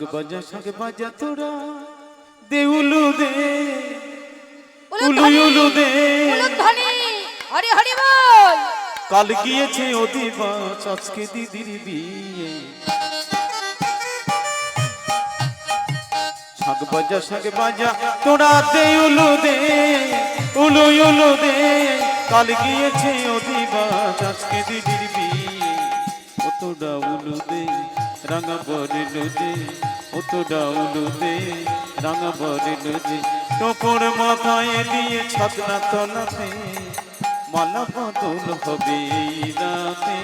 শাক বাজা শাক বাজা তোরা। দেউলু দে উলু উলু দে। উলুধ্বনি হরি হরি বল। কাল গিয়েছে অধিবাস আজকে দিদির বিয়ে। শাক বাজা শাক বাজা তোরা দেউলু দে উলু উলু দে। কাল গিয়েছে অধিবাস আজকে দিদির বিয়ে। অতটা উলু দে রাঙা বরেলু দে অতটা উলু দে, রাঙা বরেলু দে টপর মাথায় দিয়ে ছাতনা তলাতে, মালা বদল হবে রাতে,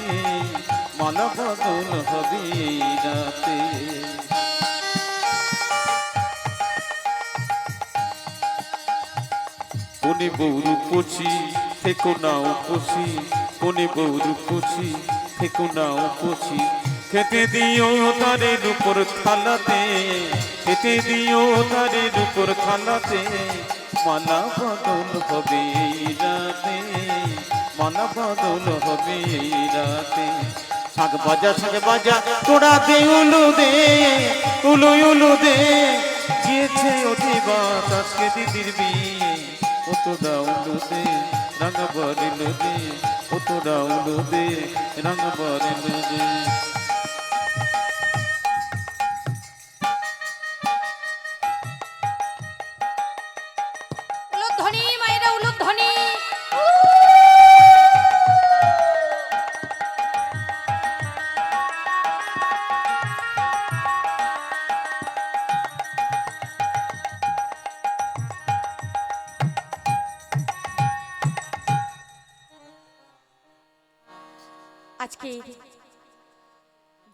মালা বদল হবে রাতে। কোনে বৌরু পচি, থেকো নাও পচি, কোনে বৌরু পচি, থেকো নাও পচি। খেতে দিও তারের উপর থালাতে, খেতে দিও তারের উপর থালাতে। মালা বদল হবে রাতে, মালা বদল হবে রাতে। শাক বাজা শাক বাজা তোরা দে উলু দে উলু উলু দে গিয়েছে অধিবাস আজকে দিদির বিয়ে অতটা উলু দে রঙ বরিলু দে অতটা উলু দে রঙ বরিলু দে।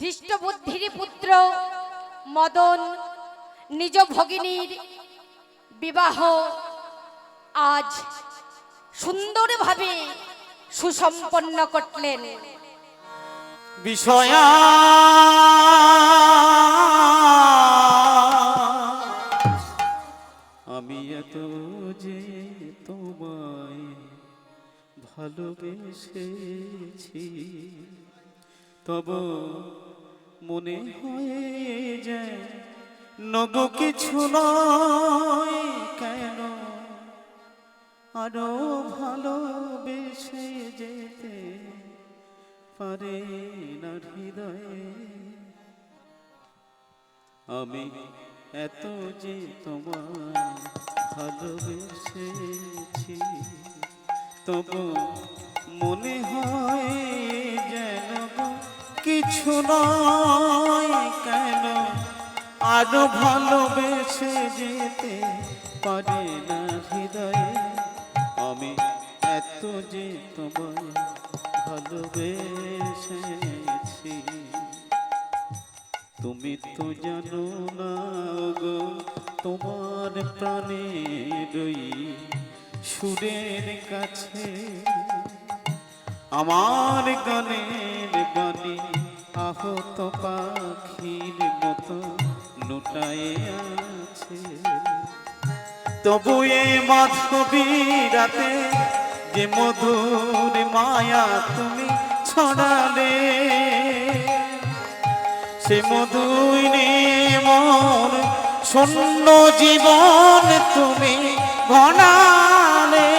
ধৃষ্ট বুদ্ধির পুত্র মদন, নিজ ভগিনীর বিবাহ আজ সুন্দরভাবে সুসম্পন্ন করলেন। বিষয়া আমি এত যে তোমায় ভালোবেসেছি, তব মনে হয়ে যায়। নগ কিছু নয় কেন? আরও ভালোবেসে যেতে পারে না হৃদয়ে। আমি এত যে তোমায় ভালোবেসেছি তবু মনে হয় যেন কিছু নয়, কেন আরও ভালোবেসে যেতে পারে না হৃদয়ে? আমি এত যে তোমায় ভালোবেসেছি। তুমি তো জানো না গো, তোমার প্রাণে রই সুরের কাছে। আমার গানের বাণী আহত পাখির মতো লুটায়ে আছে। তবু এই মাধবী রাতে যে মধুর মায়া তুমি ছড়ালে, সে মধুই মন শূন্য জীবন তুমি ঘনালে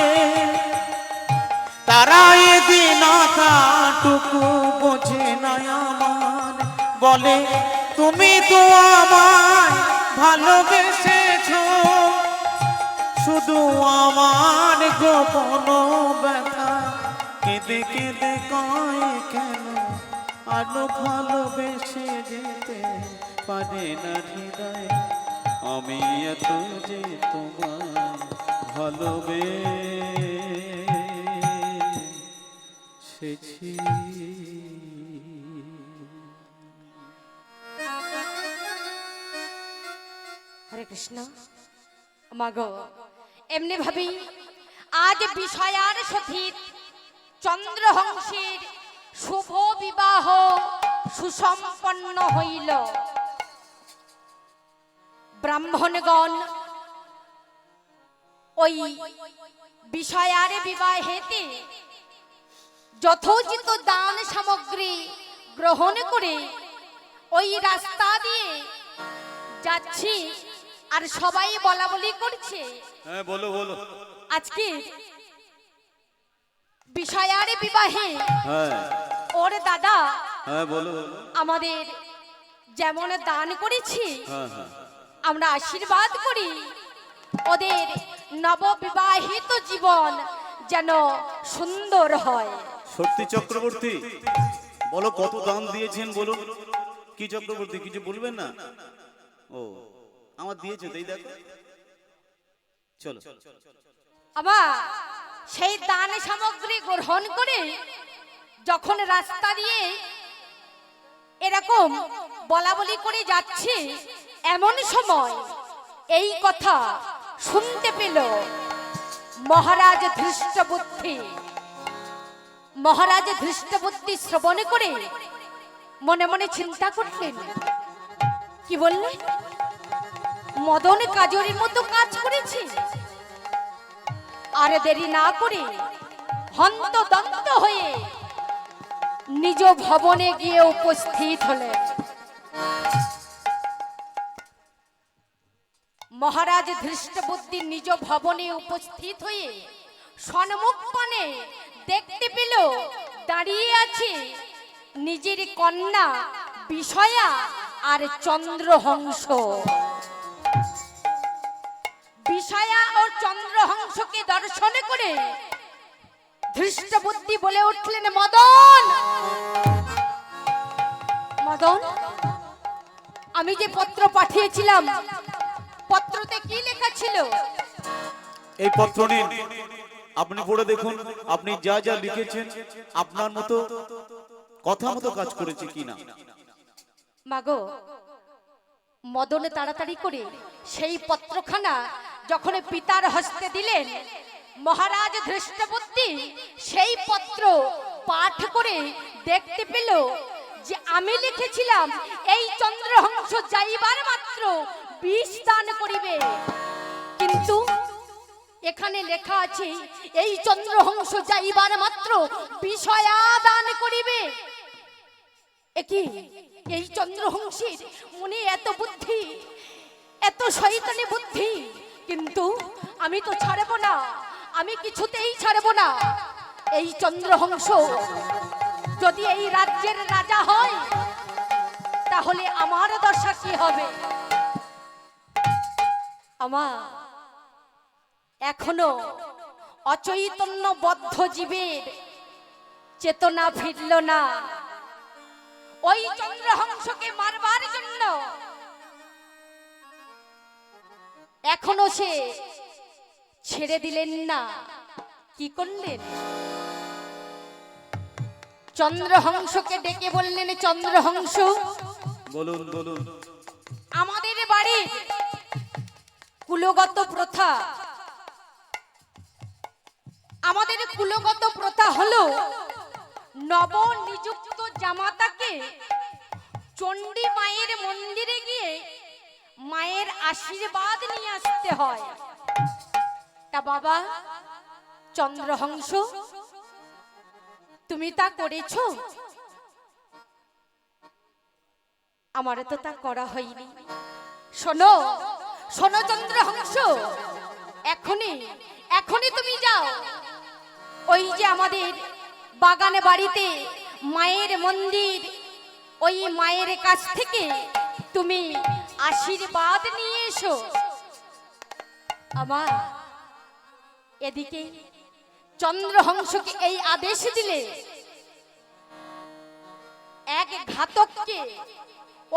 তারা এদিন টুকু বলে, তুমি তো আমায় ভালোবেসেছো। শুধু আমার গোপন ব্যথা। কেঁদে কেঁদে কয় কেন? আরও ভালোবেসে যেতে পারে না হৃদয়। আমি এত যে তোমার ভালোবেসেছি। কৃষ্ণ। মাগো, এমনি ভাবি, আজ বিষয়ার সহিত চন্দ্রহংসের শুভ বিবাহ সুসম্পন্ন হইল। ব্রাহ্মণগণ, ওই বিষয়ার বিবাহেতে যথোচিত দান সামগ্রী গ্রহণ করে ওই রাস্তা দিয়ে যাচ্ছি। আর সবাই বলা বলি করছে। হ্যাঁ বলো বলো। আজকে বিষয়ার বিবাহে হ্যাঁ। ওর দাদা হ্যাঁ বলো। আমাদের যেমন দান করেছি হ্যাঁ হ্যাঁ। আমরা আশীর্বাদ করি। ওদের নববিবাহিত জীবন যেন সুন্দর হয়। সত্যি চক্রবর্তী বলো কত দান দিয়েছেন বলুন? কি চক্রবর্তী কিছু বলবেন না? ও। আমার দিয়েছে তাই দেখো। চলো। আবার সেই দান সামগ্রী গ্রহণ করে যখন রাস্তা দিয়ে এরকম বলা বলি করে যাচ্ছে এমন সময় এই কথা শুনতে পেল মহারাজ ধৃষ্টবুদ্ধি। মহারাজ ধৃষ্টবুদ্ধি শ্রবণ করে মনে মনে চিন্তা করলেন কি বললেন মদন কাজরির মতো কাজ করেছে। আর দেরি না করে হন্ত দন্ত হয়ে নিজ ভবনে গিয়ে উপস্থিত হলেন। মহারাজ ধৃষ্টবুদ্ধি নিজ ভবনে উপস্থিত হয়ে সন্মুখপানে দেখতে পেল, দাঁড়িয়ে আছে নিজের কন্যা বিষয়া আর চন্দ্রহংস। বিষয়া ও চন্দ্রহংসকে দর্শন করে ধৃষ্ট বুদ্ধি বলে উঠলেন মদন! মদন আমি যে পত্র পাঠিয়েছিলাম পত্রতে কি লেখা ছিল? এই পত্র নিন। আপনি পড়ে দেখুন আপনি যা যা লিখেছেন আপনার মতো কথা মতো কাজ করেছে কিনা মাগো মদনে তাড়াতাড়ি করে সেই পত্রখানা যখন পিতার হস্তে দিলেন, মহারাজ ধৃষ্টবুদ্ধি সেই পত্র পাঠ করে দেখতে পেল যে আমি লিখেছিলাম, এই চন্দ্রহংস যাইবার মাত্র বিষ দান করিবে। কিন্তু এখানে লেখা আছে, এই চন্দ্রহংস যাইবার মাত্র বিষয়া দান করিবে। একই এই চন্দ্রহংসীর মনে এত বুদ্ধি, এত শয়তানি বুদ্ধি? কিন্তু আমি তো ছাড়ব না। আমি কিছুতেই ছাড়ব না। এই চন্দ্রহংস, যদি এই রাজ্যের রাজা হয়, তাহলে আমার দশা কি হবে? আমার এখনও অচৈতন্য বদ্ধ জীবের চেতনা ফিরল না। ওই চন্দ্রহংসকে মারবার জন্য এখনও সে ছেড়ে দিলেন না। কি করলেন? চন্দ্রহংসকে ডেকে বললেন চন্দ্রহংস বলুন বলুন। আমাদের বাড়ি কুলগত প্রথা। আমাদের কুলগত প্রথা হলো নব নিযুক্ত জামাতাকে চণ্ডী মায়ের মন্দিরে গিয়ে মায়ের আশীর্বাদ নিয়ে আসতে হয়। তা বাবা, চন্দ্রহংস, তুমি তা করেছ? আমার তো তা করা হয়নি। শোনো শোনো চন্দ্রহংস, এখনই এখনই তুমি যাও। ওই যে আমাদের বাগানে বাড়িতে মায়ের মন্দির, ওই মায়ের কাছ থেকে তুমি আশীর্বাদ নিয়ে এসো। আমার এদিকে চন্দ্রহংসকে এই আদেশ দিলে, এক ঘাতককে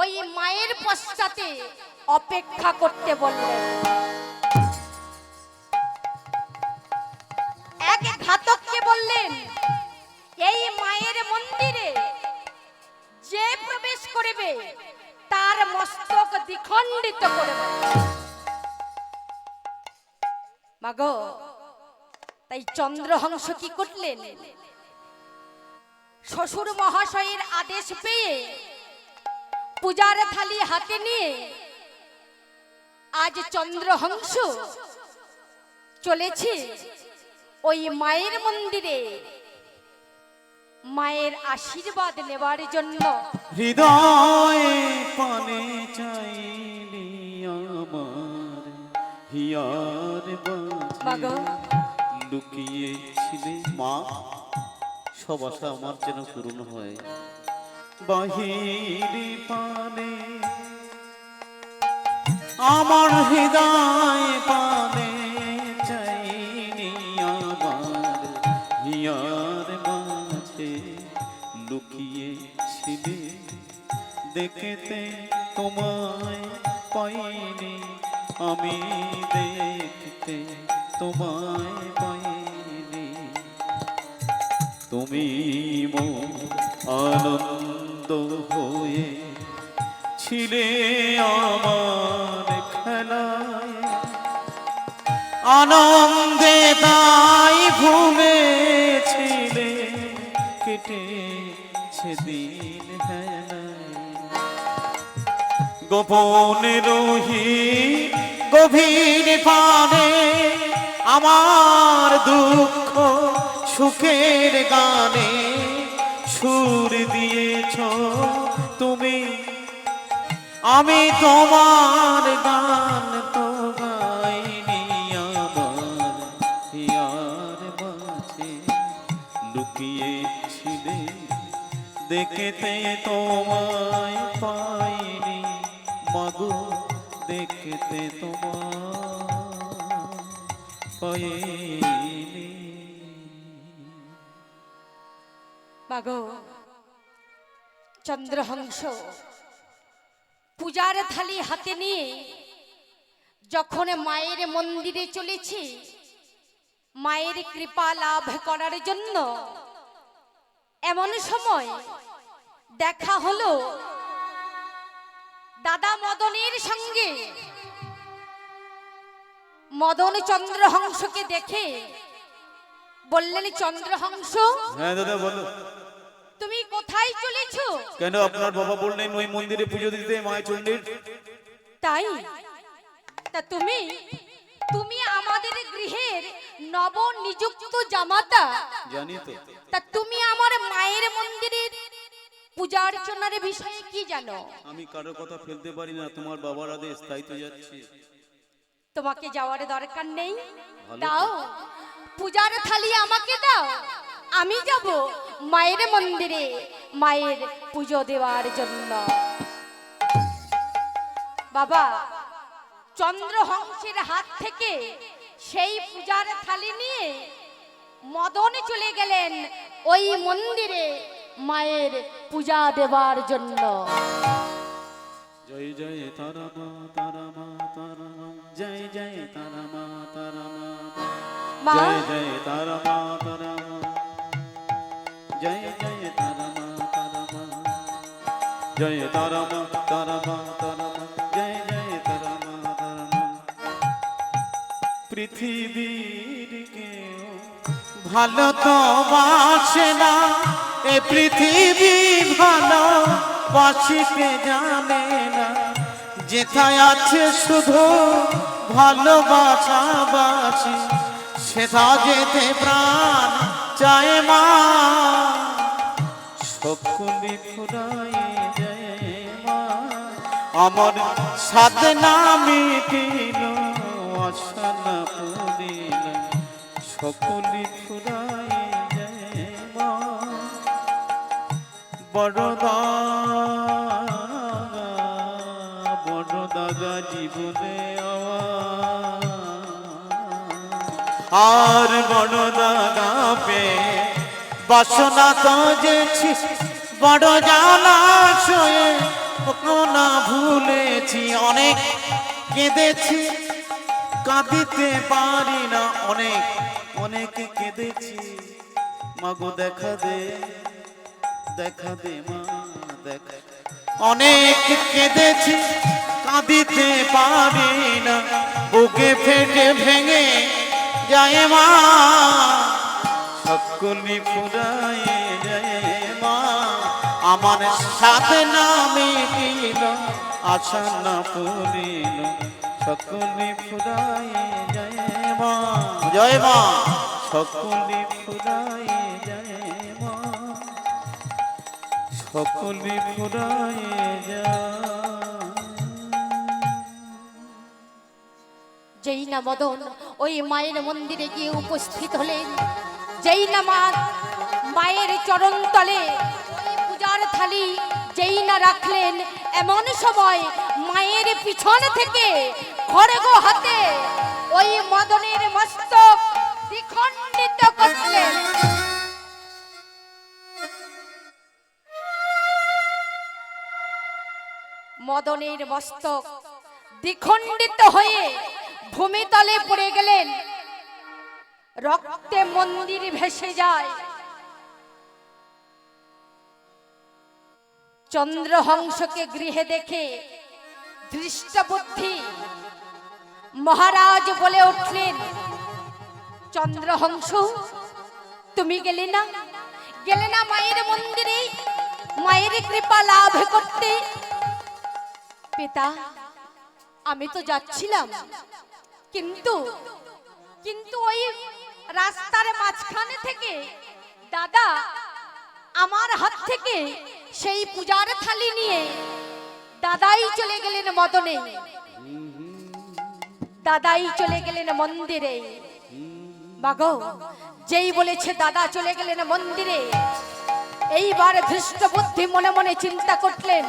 ওই মায়ের পশ্চাতে অপেক্ষা করতে বললেন। এক ঘাতককে বললেন, এই মায়ের মন্দিরে যে প্রবেশ করবে তার মস্তক দ্বিখণ্ডিত করে মাগ, তাই চন্দ্র হংস কি করলেন? শ্বশুর মহাশয়ের আদেশ পেয়ে পূজার থালি হাতে নিয়ে আজ চন্দ্র হংস চলেছে ওই মায়ের মন্দিরে। মায়ের আশীর্বাদ নেবার জন্য। হৃদয়ে পানে চাইনি আমার হিয়ার বাজে লুকিয়েছিলে মা সব আশা আমার যেন পূরণ হয়। বাহিরে পানে আমার হৃদয় পানে দেখতে তোমায় পাইনি, আমি দেখতে তোমায় পাইনি। তুমি মোর আনন্দ হয়ে ছিলে আমার খেলায়। আনন্দে তাই ভুলেছিলে গোপনে রহি গভীর পানে আমার দুঃখ সুখের গানে সুর দিয়েছ তুমি। আমি তোমার গান তো গাইনি আমার মাঝে লুকিয়েছিলে দেখতে তোমায় মাগো চন্দ্রহংস, পূজার থালি হাতে নিয়ে যখন মায়ের মন্দিরে চলেছি, মায়ের কৃপা লাভ করার জন্য এমন সময় দেখা হলো দাদা মদনের সঙ্গে। মদন চন্দ্রহংসকে দেখে বললেন, চন্দ্রহংস হ্যাঁ দাদা, বলো। তুমি কোথায় চলেছো? কেন আপনার বাবা বললেন ওই মন্দিরে পুজো দিতে মায়ের চণ্ডীর? তাই? তা তুমি তুমি আমাদের গৃহের নব নিযুক্ত জামাতা। জানি তো। তা তুমি আমার মায়ের মন্দিরের পূজা অর্চনার বিষয়ে কি জানো? আমি কারও কথা ফেলতে পারি না তোমার বাবার আদেশ তাই তো যাচ্ছি। তোমাকে যাওয়ার দরকার নেই। দাও পূজার থালি আমাকে দাও আমি যাব। মায়ের মন্দিরে মায়ের পুজো দেওয়ার জন্য। বাবা চন্দ্রহংসের হাত থেকে সেই পূজার থালি নিয়ে মদন চলে গেলেন ওই মন্দিরে মায়ের পূজা দেওয়ার জন্য। জয় জয় তারা মা তারা মা তারা মা জয় জয় তারা মা তারা মা জয় জয় তারা মা তারা জয় জয় তারা মা জয় জয় জয় তারা পৃথিবীর কেউ ভালো তো না। এ পৃথিবী ভালো বাসিতে জানে না। যেথায় আছে শুধু ভালোবাসা বাসি সেথা যেতে প্রাণ চায় মা। সকলে ফুরাই আমার সাদ না মিটিল আশা না পড়িল। সকলে ফুরাই বড়দা বড় দাগা জীবনে আর বড় দাগা পে বাসনা তো বড় জানা শোয়ে না ভুলেছি, অনেক কেঁদেছি, কাঁদিতে পারি না, অনেক অনেক কেঁদেছি। মাগো দেখা দে দেখা দে মা, দেখা অনেক কেঁদেছি, কাঁদিতে পারি না, বুকে ফেটে ভেঙে যায় মা। সকলি ফুরায়ে আমার সাথে না মিটিল আশা না পূরিল সকলি ফুরায়ে যায় মা জয় মা। সকলি ফুরায়ে যায় মা সকলি যায় যেই না মদন ওই মায়ের মন্দিরে গিয়ে উপস্থিত হলেন, যেই না মা মায়ের চরণ তলে থালি যেই না রাখলেন, এমন সময় মায়ের পিছন থেকে খড়গ হাতে ওই মদনের মস্তক দ্বিখণ্ডিত করলেন। মদনের মস্তক দ্বিখণ্ডিত হয়ে ভূমিতলে পড়ে গেলেন। রক্তে মন্দির ভেসে যায়। চন্দ্রহংসকে গৃহে দেখে দৃষ্টবুদ্ধি। মহারাজ বলে উঠলেন, চন্দ্রহংস, তুমি গেলে না? গেলে না মায়ের মন্দিরে? মায়ের কৃপা লাভ করতে? পিতা, আমি তো যাচ্ছিলাম। কিন্তু কিন্তু ওই রাস্তার মাঝখানে থেকে দাদা আমার হাত থেকে সেই পূজার থালি নিয়ে দাদাই চলে গেলেন মদনে। দাদাই চলে গেলেন মন্দিরে। বাগো, যেই বলেছে দাদা চলে গেলেন মন্দিরে, এইবার ধৃষ্ট বুদ্ধি মনে মনে চিন্তা করলেন,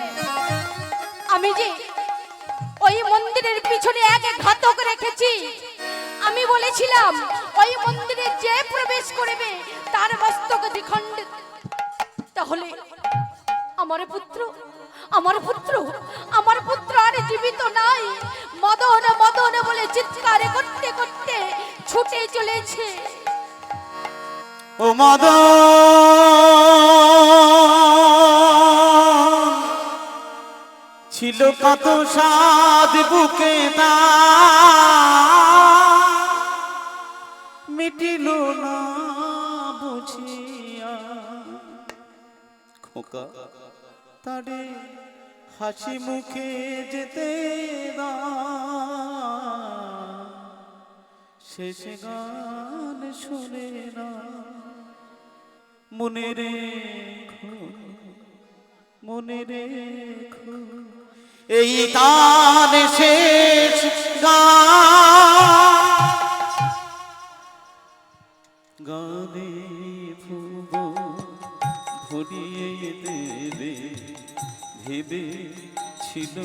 আমি যে ওই মন্দিরের পিছনে এক ঘাতক রেখেছি, আমি বলেছিলাম, ওই মন্দিরে যে প্রবেশ করবে, তার মস্তক দ্বিখণ্ড, তাহলে আমার পুত্র আমার পুত্র আমার পুত্র আর জীবিত নাই। মদন মদন বলে চিৎকার করতে করতে ছুটে চলেছে। ও মদ ছিল কত সাদ বুকে তা মিটিল তারে হাসি মুখে যেতে শেষ গান শুনে না মনে রেখো মনে রেখো। এই তার শেষ গান ভেবে ছিল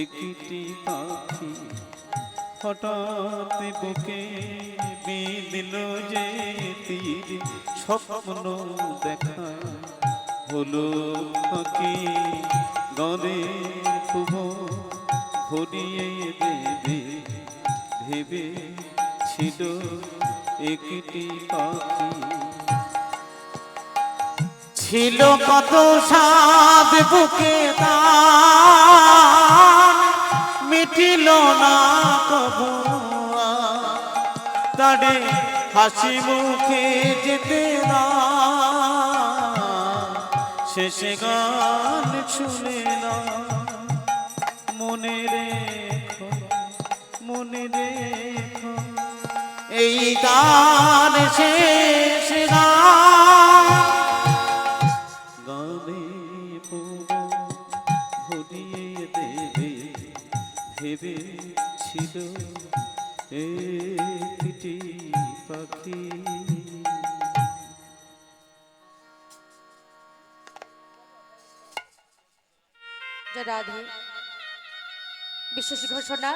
একটি পাখি। হঠাৎ বুকে বিদিল যে তীর, স্বপ্ন দেখা হলো ফাঁকি গনে শুভ ভরিয়ে দেবে, ভেবে ছিল একটি পাখি। ছিল কত সাদ বুকে তার। মিটিল না কবু তারে হাসি মুখে যেতে না। শেষে গান শুনে না। মনে রেখো মনে রেখো। এই গান শেষ গান। রাধে বিশেষ ঘোষণা